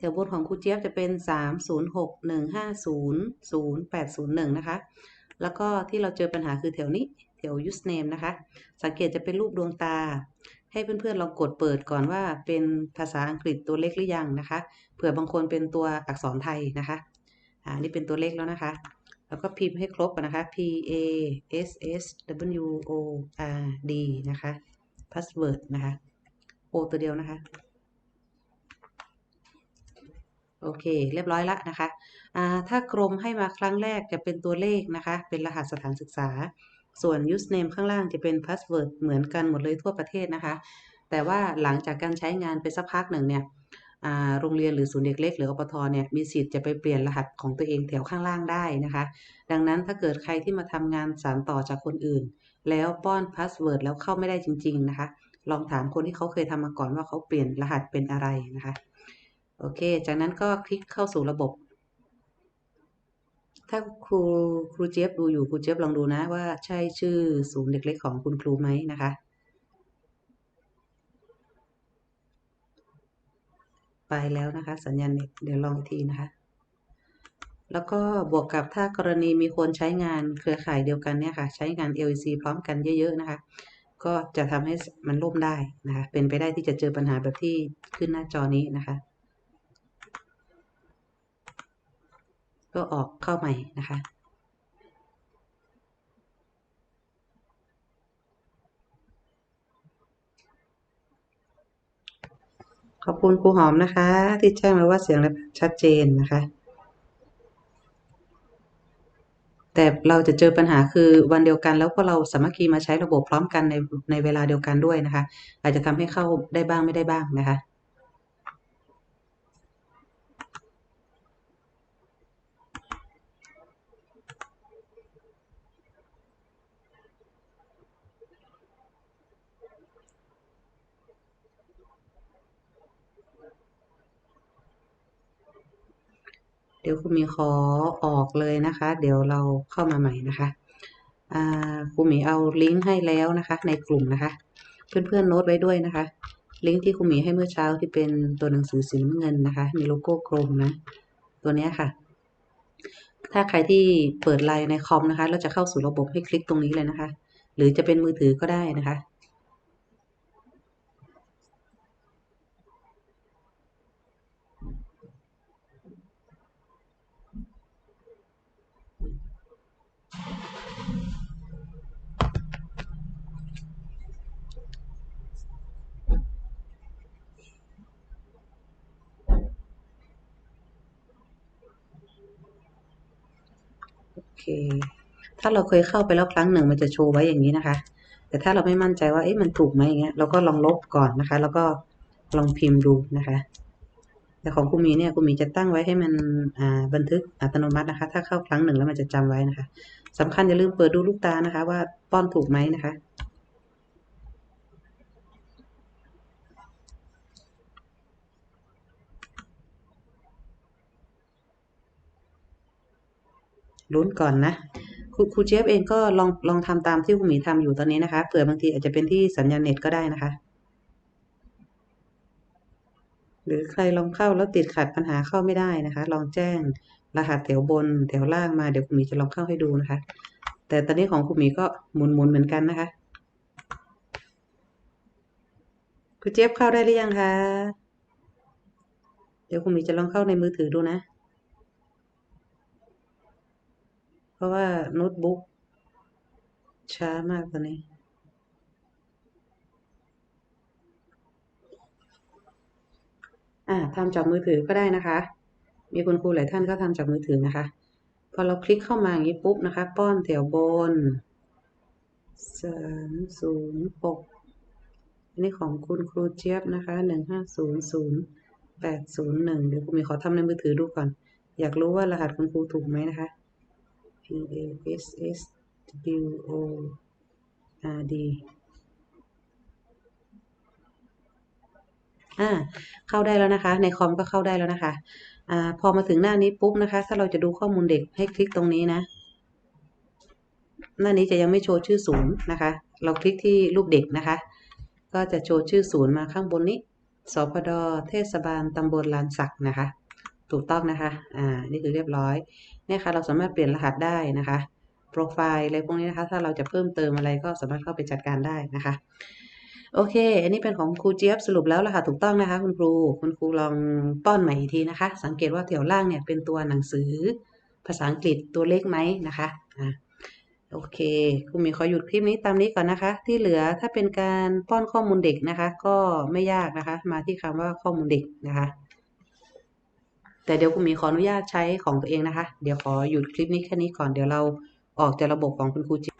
แถวบนของครูเจี๊ยบจะเป็น 3 0 6 1 5 0 0 8 0 1 นะคะ แล้วก็ที่เราเจอปัญหาคือแถวนี้แถว username นะคะ สังเกตจะเป็นรูปดวงตา ให้เพื่อนๆลองกดเปิดก่อนว่าเป็นภาษาอังกฤษตัวเล็กหรือยังนะคะ เผื่อบางคนเป็นตัวอักษรไทยนะคะ อ่า นี่เป็นตัวเล็กแล้วนะคะ แล้วก็พิมพ์ให้ครบนะคะ P A S S W O R D นะคะ password นะคะ O ตัวเดียวนะคะ โอเค เรียบร้อยละนะคะอ่าถ้ากรมให้มาครั้งแรกจะเป็นตัวเลขนะคะ เป็นรหัสสถานศึกษา ส่วน username ข้างล่างจะเป็น password เหมือนกันหมดเลยทั่วประเทศนะคะ แต่ว่าหลังจากการใช้งานไปสักพักหนึ่งเนี่ยโรงเรียนหรือศูนย์เด็กเล็กหรืออปทเนี่ยมีสิทธิ์จะไปเปลี่ยนรหัสของตัวเองแถวข้างล่างได้นะคะ ดังนั้นถ้าเกิดใครที่มาทำงานสานต่อจากคนอื่น แล้วป้อนพาสเวิร์ดแล้วเข้าไม่ได้จริง ๆ นะคะ ลองถามคนที่เขาเคยทำมาก่อนว่าเขาเปลี่ยนรหัสเป็นอะไรนะคะ โอเค จากนั้นก็คลิกเข้าสู่ระบบ ถ้าครูครูเจี๊ยบดูอยู่ครูเจี๊ยบลองดูนะว่าใช่ชื่อศูนย์เด็กเล็กของคุณครูไหมนะคะ ไปแล้วนะคะ สัญญาณเดี๋ยวลองอีกทีนะคะ แล้วก็บวกกับถ้ากรณีมีคนใช้งานเครือข่ายเดียวกันเนี่ยค่ะ ใช้งาน LEC พร้อมกันเยอะๆนะคะก็จะทำให้มันล่มได้นะคะ เป็นไปได้ที่จะเจอปัญหาแบบที่ขึ้นหน้าจอนี้นะคะ ก็ออกเข้าใหม่นะคะ ขอบคุณครูหอมนะคะ ที่แจ้งมาว่าเสียงและชัดเจนนะคะ แต่เราจะเจอปัญหาคือวันเดียวกันแล้วพอเราสามัคคีมาใช้ระบบพร้อมกันในในเวลาเดียวกันด้วยนะคะ อาจจะทำให้เข้าได้บ้างไม่ได้บ้างนะคะ เดี๋ยวครูหมีขอออกเลยนะคะ เดี๋ยวเราเข้ามาใหม่นะคะอ่าครูหมีเอาลิงก์ให้แล้วนะคะ ในกลุ่มนะคะ เพื่อนๆโน้ตไว้ด้วยนะคะ ลิงก์ที่ครูหมีให้เมื่อเช้าที่เป็นตัวหนังสือสีน้ำเงินนะคะ มีโลโก้กรมนะ ตัวนี้ค่ะ ถ้าใครที่เปิดไลน์ในคอมนะคะแล้วจะเข้าสู่ระบบให้คลิกตรงนี้เลยนะคะ หรือจะเป็นมือถือก็ได้นะคะ เค ถ้าเราเคยเข้าไปแล้วครั้งหนึ่งมันจะโชว์ไว้อย่างนี้นะคะ แต่ถ้าเราไม่มั่นใจว่าเอ๊ะมันถูกไหมอย่างเงี้ยเราก็ลองลบก่อนนะคะ แล้วก็ลองพิมพ์ดูนะคะ แต่ของครูมีเนี่ยครูมีจะตั้งไว้ให้มันอ่าบันทึกอัตโนมัตินะคะ ถ้าเข้าครั้งหนึ่งแล้วมันจะจำไว้นะคะสำคัญอย่าลืมเปิดดูลูกตานะคะ ว่าป้อนถูกไหมนะคะ ลุ้นก่อนนะครูครูเจี๊ยบเองก็ลองลองทำตามที่ครูหมีทำอยู่ตอนนี้นะคะเผื่อบางทีอาจจะเป็นที่สัญญาณเน็ตก็ได้นะคะ หรือใครลองเข้าแล้วติดขัดปัญหาเข้าไม่ได้นะคะ ลองแจ้งรหัสแถวบนแถวล่างมาเดี๋ยวครูหมีจะลองเข้าให้ดูนะคะ แต่ตอนนี้ของครูหมีก็หมุนหมุนเหมือนกันนะคะครูเจี๊ยบเข้าได้หรือยังคะเดี๋ยวครูหมีจะลองเข้าในมือถือดูนะ เพ ราะว่าโน้ตบุ๊กช้ามากตอนนี้ อ่าทำจากมือถือก็ได้นะคะ มีคุณครูหลายท่านก็ทำจากมือถือนะคะ พอเราคลิกเข้ามาอย่างนี้ปุ๊บนะคะ ป้อนแถวบนสามศูนย์หกอันนี้ของคุณครูเจี๊ยบนะคะหนึ่งห้าศูนย์ศูนย์แปดศูนย์หนึ่งเดี๋ยวครูมีขอทำในมือถือดูก่อน อยากรู้ว่ารหัสคุณครูถูกไหมนะคะ A S S W O R D อ่า เข้าได้แล้วนะคะ ในคอมก็เข้าได้แล้วนะคะ อ่า พอมาถึงหน้านี้ปุ๊บนะคะ ถ้าเราจะดูข้อมูลเด็กให้คลิกตรงนี้นะ หน้านี้จะยังไม่โชว์ชื่อศูนย์นะคะ เราคลิกที่รูปเด็กนะคะ ก็จะโชว์ชื่อศูนย์มาข้างบนนี้สพด เทศบาลตำบลลานสักนะคะ ถูกต้องนะคะ อ่า นี่คือเรียบร้อย เนี่ยค่ะเราสามารถเปลี่ยนรหัสได้นะคะโปรไฟล์อะไรพวกนี้นะคะ ถ้าเราจะเพิ่มเติมอะไรก็สามารถเข้าไปจัดการได้นะคะ โอเค อันนี้เป็นของครูเจี๊ยบสรุปแล้วรหัสถูกต้องนะคะ คุณครูคุณครูลองป้อนใหม่อีกทีนะคะ สังเกตว่าแถวล่างเนี่ยเป็นตัวหนังสือ ภาษาอังกฤษตัวเล็กไหมนะคะอ่าโอเคครูมีขอหยุดคลิปนี้ตามนี้ก่อนนะคะ ที่เหลือถ้าเป็นการป้อนข้อมูลเด็กนะคะ ก็ไม่ยากนะคะ มาที่คำว่าข้อมูลเด็กนะคะ แต่เดี๋ยวคุณหมีขออนุญาตใช้ของตัวเองนะคะ เดี๋ยวขอหยุดคลิปนี้แค่นี้ก่อน เดี๋ยวเราออกจากระบบของคุณครูจิ